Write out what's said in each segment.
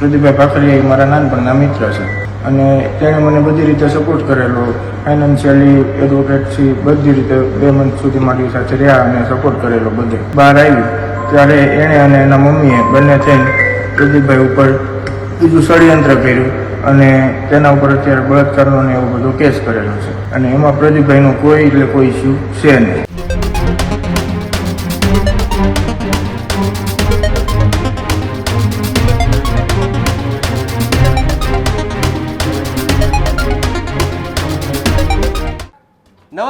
પ્રદીપભાઈ ભાખરિયા એ મારા નાનપણના મિત્ર છે. અને તેણે મને બધી રીતે સપોર્ટ કરેલો ફાઇનાન્શિયલી એડવોકેટથી બધી રીતે બે મંથ સુધી મારી સાથે રહ્યા અને સપોર્ટ કરેલો બધે. બહાર આવી, ત્યારે એણે અને એના મમ્મીએ બંને થઈને પ્રદીપભાઈ ઉપર બીજું ષડયંત્ર કર્યું અને તેના ઉપર અત્યારે બળાત્કારનો ને એવો બધો કેસ કરેલો છે. અને એમાં પ્રદીપભાઈનો કોઈ એટલે કોઈ ઇસ્યુ છે નહીં.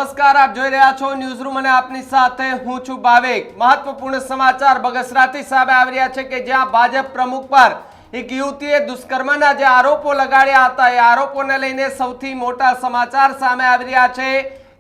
નમસ્કાર, આપ જોઈ રહ્યા છો ન્યૂઝ રૂમ અને આપની સાથે હું છું ભાવેક. મહત્વપૂર્ણ સમાચાર બગસરાથી સામે આવી રહ્યા છે કે જ્યાં ભાજપ પ્રમુખ પર એક યુવતીએ દુષ્કર્મના જે આરોપો લગાડ્યા હતા, એ આરોપોને લઈને સૌથી મોટા સમાચાર સામે આવી રહ્યા છે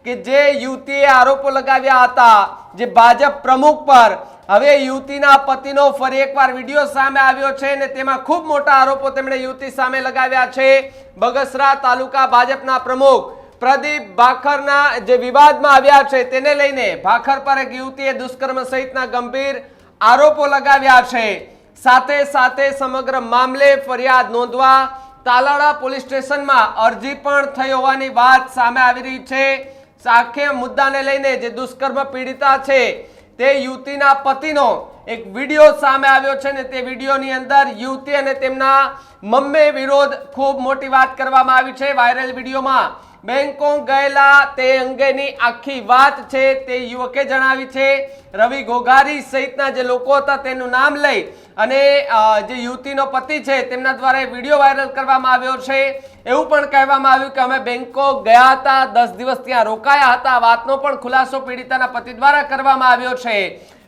કે જે યુવતીએ આરોપો લગાવ્યા હતા, જે ભાજપ પ્રમુખ પર. હવે યુવતીના પતિનો ફરી એકવાર વીડિયો સામે આવ્યો છે અને તેમાં ખૂબ મોટા આરોપો તેમણે યુવતી સામે લગાવ્યા છે. બગસરા તાલુકા ભાજપના પ્રમુખ પ્રદીપ ભાખરના જે વિવાદમાં આવ્યા છે, તેને લઈને ભાખર પર એક યુવતીએ દુષ્કર્મ સહિતના ગંભીર આરોપો લગાવ્યા છે. સાથે સાથે સમગ્ર મામલે ફરિયાદ નોંધવા તાલાળા પોલીસ સ્ટેશનમાં અરજી પણ થઈ હોવાની વાત સામે આવી રહી છે. આખે મુદ્દાને લઈને જે દુષ્કર્મ પીડિતા છે, તે યુવતીના પતિનો એક વીડિયો સામે આવ્યો છે ને તે વિડીયોની અંદર યુવતી અને તેમના મમ્મી વિરોધ ખૂબ મોટી વાત કરવામાં આવી છે. વાયરલ વિડીયોમાં બેંકોક ગયેલા તે અંગેની આખી વાત છે, તે યુવકે જણાવી છે. રવિ ઘોઘારી સહિતના જે લોકો હતા તેનું નામ લઈ અને જે યુવતીનો પતિ છે તેમના દ્વારા વીડિયો વાયરલ કરવામાં આવ્યો છે. એવું પણ કહેવામાં આવ્યું કે અમે બેંકોક ગયા હતા, દસ દિવસ ત્યાં રોકાયા હતા. વાતનો પણ ખુલાસો પીડિતાના પતિ દ્વારા કરવામાં આવ્યો છે.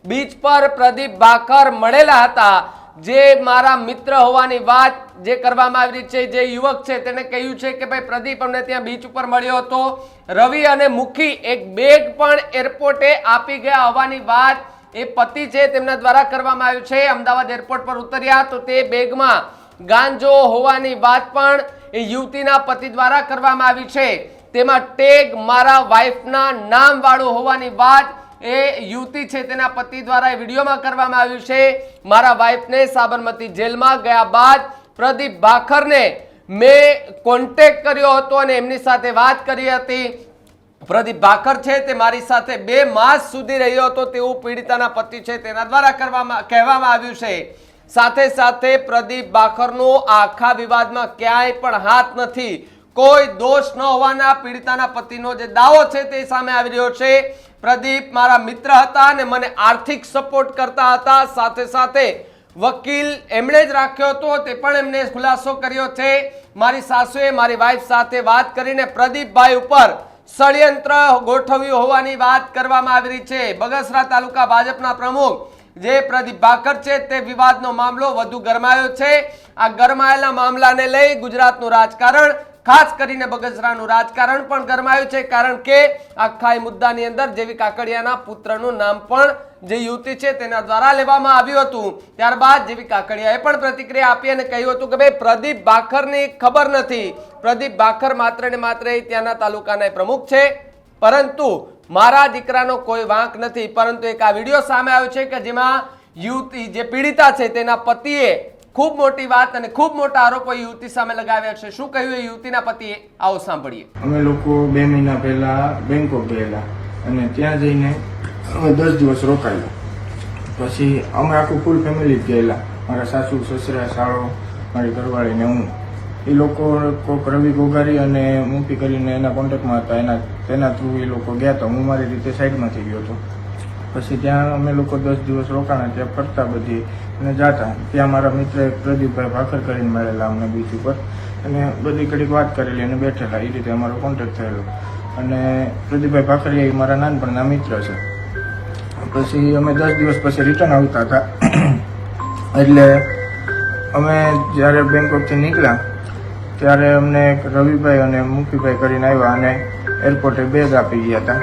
બીચ પર પ્રદીપ ભાકર મળેલા હતા. જે મારા મિત્ર હોવાની વાત જે કરવામાં આવી છે, જે યુવક છે, તેને કહ્યું છે કે ભાઈ, પ્રદીપ અમને ત્યાં બીચ ઉપર મળ્યો હતો. રવિ અને મુખી એક બેગ પણ એરપોર્ટે આપી ગયા હોવાની વાત એ પતિ છે, તેમના દ્વારા કરવામાં આવ્યું છે. અમદાવાદ એરપોર્ટ પર ઉતર્યા તો તે બેગમાં ગાંજો હોવાની વાત પણ એ યુવતીના પતિ દ્વારા કરવામાં આવી છે. તેમાં ટેગ મારા વાઇફના નામ વાળું હોવાની વાત એ યુવતી છે તેના પતિ દ્વારા વિડીયોમાં કરવામાં આવ્યું છે. મારા વાઇફને સાબરમતી જેલમાં ગયા બાદ પ્રદીપ ભાખરને મેં કોન્ટેક્ટ કર્યો હતો અને એમની સાથે વાત કરી હતી. પ્રદીપ ભાકર છે તે મારી સાથે બે માસ સુધી રહ્યો હતો. તેવું પીડિતાના પતિ છે તેના દ્વારા કરવામાં, કહેવામાં આવ્યું છે. સાથે સાથે પ્રદીપ ભાખરનો આખા વિવાદમાં ક્યાંય પણ હાથ નથી. કોઈ દોષ ન હોવાના પીડિતાના પતિનો જે દાવો છે તે સામે આવી રહ્યો છે. પ્રદીપ મારા મિત્ર હતા અને મને આર્થિક સપોર્ટ કરતા હતા. સાથે સાથે વકીલ એમણે જ રાખ્યો હતો, તે પણ એમને ખુલાસો કર્યો છે. મારી સાસુએ મારી વાઈફ સાથે વાત કરીને પ્રદીપભાઈ ઉપર ષડયંત્ર ગોઠવ્યું હોવાની વાત કરવામાં આવી રહી છે. બગસરા તાલુકા ભાજપના પ્રમુખ જે પ્રદીપ ભાકર છે, તે વિવાદનો મામલો વધુ ગરમાયો છે. આ ગરમાયેલા મામલાને લઈ ગુજરાતનું રાજકારણ ખાસ કરીને બગસરાનું રાજકારણ પણ ગરમાયું છે, કારણ કે આખા મુદ્દાની અંદર જેવી કાકડિયાના પુત્રનું નામ પણ જે યુવતી છે તેના દ્વારા લેવામાં આવ્યું હતું. ત્યારબાદ જેવી કાકડિયાએ પણ પ્રતિક્રિયા આપી અને કહ્યું હતું કે ભાઈ, પ્રદીપ ભાખરની ખબર નથી. પ્રદીપ ભાખર માત્ર ને માત્ર ત્યાંના તાલુકાના પ્રમુખ છે. પરંતુ મારા દીકરાનો કોઈ વાંક નથી. પરંતુ એક આ વીડિયો સામે આવ્યો છે કે જેમાં યુવતી જે પીડિતા છે તેના પતિએ ખૂબ મોટી વાત અને ખૂબ મોટા આરોપો યુવતી સામે લગાવ્યા છે. શું કહ્યું એ યુવતીના પતિએ? આવો સાંભળીએ. અમે લોકો બે મહિના પહેલાં બેંકોક ગયેલા અને ત્યાં જઈને અમે દસ દિવસ રોકાયા પછી અમે આખું ફૂલ ફેમિલી જ ગયેલા. મારા સાસુ, સસરા, સાળો, મારી ઘરવાળી ને હું. એ લોકો કોક રવિ ગોગારી અને મુફી કરીને એના કોન્ટેક્ટમાં હતા. એના, તેના થ્રુ એ લોકો ગયા હતા હું મારી રીતે સાઈડમાંથી ગયો હતો. પછી ત્યાં અમે લોકો દસ દિવસ રોકાણા. ત્યાં ફરતા બધી. અને જાતા. ત્યાં મારા મિત્ર એક પ્રદીપભાઈ ભાખર કરીને મળેલા અમને બીચ ઉપર. અને બધી ઘડીક વાત કરેલી અને બેઠેલા. એ રીતે અમારો કોન્ટેક્ટ થયેલો. અને પ્રદીપભાઈ ભાખરિયા એ મારા નાનપણના મિત્ર છે. પછી અમે દસ દિવસ પછી રિટર્ન આવતા હતા. એટલે અમે જ્યારે બેંકોકથી નીકળ્યા, ત્યારે અમને એક રવિભાઈ અને મુખીભાઈ કરીને આવ્યા અને એરપોર્ટે બેગ આપી ગયા હતા.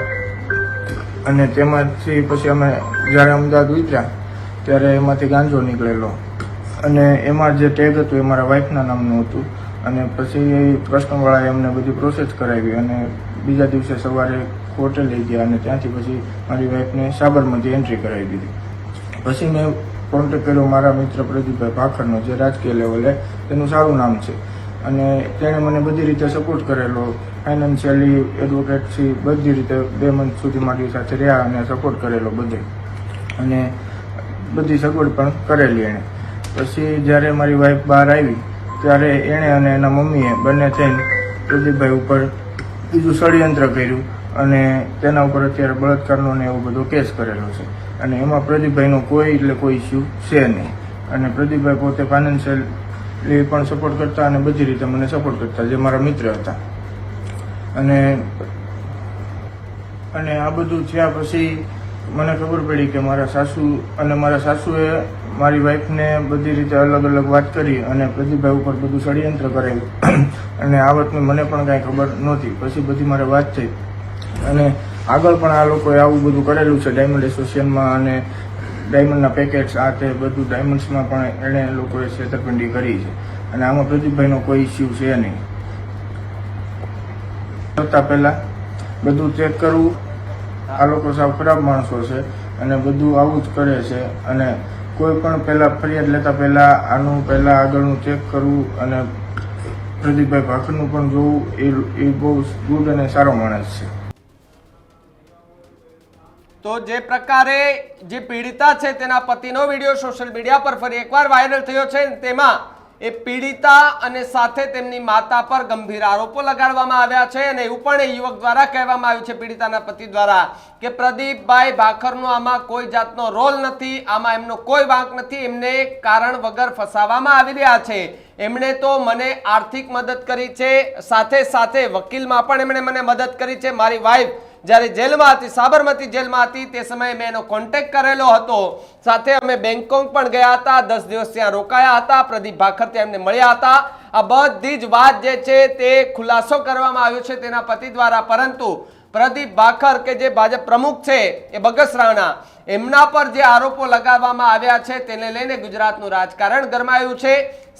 અને તેમાંથી પછી અમે જ્યારે અમદાવાદ ઉતર્યા ત્યારે એમાંથી ગાંજો નીકળેલો. અને એમાં જે ટેગ હતું એ મારા વાઈફના નામનું હતું. અને પછી એ કસ્ટમવાળાએ અમને બધી પ્રોસેસ કરાવી અને બીજા દિવસે સવારે કોર્ટે લઈ ગયા અને ત્યાંથી પછી મારી વાઈફને સાબરમતી એન્ટ્રી કરાવી દીધી. પછી મેં કોન્ટેક કર્યો મારા મિત્ર પ્રદીપભાઈ ભાખરનો, જે રાજકીય લેવલે તેનું સારું નામ છે. અને તેણે મને બધી રીતે સપોર્ટ કરેલો. ફાઇનાન્શિયલી એડવોકેટથી બધી રીતે બે મંથ સુધી મારી સાથે રહ્યા અને સપોર્ટ કરેલો બધે. અને બધી સગવડ પણ કરેલી એણે. પછી જ્યારે મારી વાઈફ બહાર આવી, ત્યારે એણે અને એના મમ્મીએ બંને થઈને પ્રદીપભાઈ ઉપર બીજું ષડયંત્ર કર્યું અને તેના ઉપર અત્યારે બળાત્કારનો ને એવો બધો કેસ કરેલો છે. અને એમાં પ્રદીપભાઈનો કોઈ એટલે કોઈ ઇસ્યુ છે નહીં. અને પ્રદીપભાઈ પોતે ફાઇનાન્શિયલી પણ સપોર્ટ કરતા અને બધી રીતે મને સપોર્ટ કરતા, જે મારા મિત્ર હતા. અને અને આ બધું થયા પછી મને ખબર પડી કે મારા સાસુ અને મારા સાસુએ મારી વાઈફને બધી રીતે અલગ અલગ વાત કરી અને પ્રદીપભાઈ ઉપર બધું ષડયંત્ર કરેલું અને આ વાતની મને પણ કાંઈ ખબર નહોતી. પછી બધી મારે વાત થઈ. અને આગળ પણ આ લોકોએ આવું બધું કરેલું છે ડાયમંડ એસોસિએશનમાં અને ડાયમંડના પેકેટ્સ આ તે બધું ડાયમંડ્સમાં પણ એણે લોકોએ છેતરપિંડી કરી છે. અને આમાં પ્રદીપભાઈનો કોઈ ઇસ્યુ છે નહીં. કરતા પહેલાં બધું ચેક કરવું આ લોકો સાવ ખરાબ માણસો છે અને બધું આવું જ કરે છે અને કોઈ પણ પહેલાં ફરિયાદ લેતા પહેલાં આનું પહેલાં આગળનું ચેક કરવું અને પ્રદીપભાઈ ભાખરનું પણ જોવું એ એ બહુ ગુડ અને સારો માણસ છે. તો જે પ્રકારે જે પીડિતા છે તેના પતિનો વીડિયો સોશિયલ મીડિયા પર ફરી એકવાર વાયરલ થયો છે તેમાં એ પીડિતા અને સાથે તેમની માતા પર ગંભીર આરોપો લગાડવામાં આવ્યા છે અને એવું પણ એ યુવક દ્વારા કહેવામાં આવ્યું છે, પીડિતાના પતિ દ્વારા, કે પ્રદીપભાઈ ભાખરનો આમાં કોઈ જાતનો રોલ નથી, આમાં એમનો કોઈ વાંક નથી, એમને કારણ વગર ફસાવવામાં આવી રહ્યા છે. એમણે તો મને આર્થિક મદદ કરી છે, સાથે સાથે વકીલમાં પણ એમણે મને મદદ કરી છે. મારી વાઈફ જ્યારે જેલમાં હતી, સાબરમતી જેલમાં હતી, તે સમયે મેં એનો કોન્ટેક્ટ કરેલો હતો. સાથે અમે બેંગકોંગ પણ ગયા હતા, દસ દિવસ ત્યાં રોકાયા હતા, પ્રદીપ ભાખર ત્યાં એમને મળ્યા હતા. આ બધી જ વાત જે છે તે ખુલાસો કરવામાં આવ્યો છે તેના પતિ દ્વારા. પરંતુ પ્રદીપ ભાખર કે જે ભાજપ પ્રમુખ છે, એ બગસરાના એમના પર જે આરોપો લગાવવામાં આવ્યા છે, તેને લઈને ગુજરાતનું રાજકારણ ગરમાયું છે.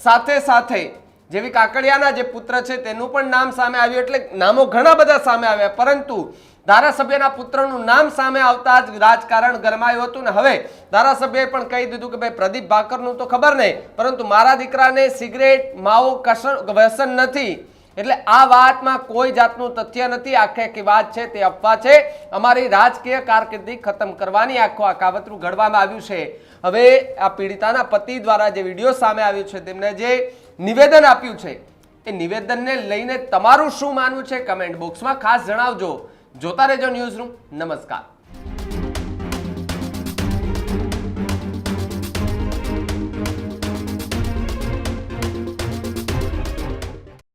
સાથે સાથે જેવી કાકડિયાના જે પુત્ર છે, તેનું પણ નામ સામે આવ્યું એટલે નામો ઘણા બધા સામે આવ્યા. પરંતુ ધારાસભ્યના પુત્રનું નામ સામે આવતા જ રાજકારણ ગરમાયું હતું ને હવે ધારાસભ્યએ પણ કહી દીધું કે ભાઈ, પ્રદીપ ભાકરનું તો ખબર નહીં, પરંતુ મારા દીકરાને સિગરેટ, માવો કસર, વ્યસન નથી. એટલે આ વાતમાં કોઈ જાતનું તથ્ય નથી. આખે આખી વાત છે, તે અફવા છે. અમારી રાજકીય કારકિર્દી ખતમ કરવાની આખો આ કાવતરું ઘડવામાં આવ્યું છે. હવે આ પીડિતાના પતિ દ્વારા જે વીડિયો સામે આવ્યું છે, તેમને જે નિવેદન આપ્યું છે. એ નિવેદનને લઈને તમારું શું માનવું છે? કમેન્ટ બોક્સમાં ખાસ જણાવજો. જોતા રહેજો ન્યૂઝ રૂમ નમસ્કાર.